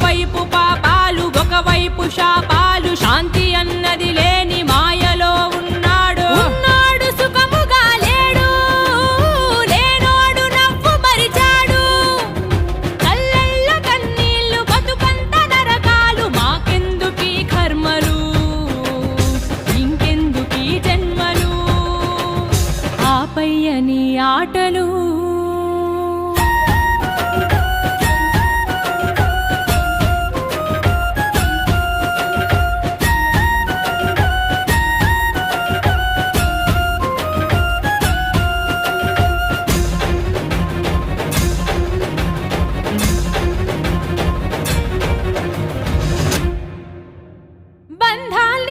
ఒకవైపు పాపాలు ఒకవైపు శాపాలు. శాంతి అన్నది లేని మాయలో ఉన్నాడు. ఉన్నాడు సుఖముగా లేడు. లేనోడు నవ్వు మరిచాడు. కళ్ళల్లో కన్నీళ్ళు బతుకంత నరకాలు. మాకెందుకి కర్మలు? ఇంకెందుకీ జన్మలు? ఆపయ్యని ఆటలు बन्धा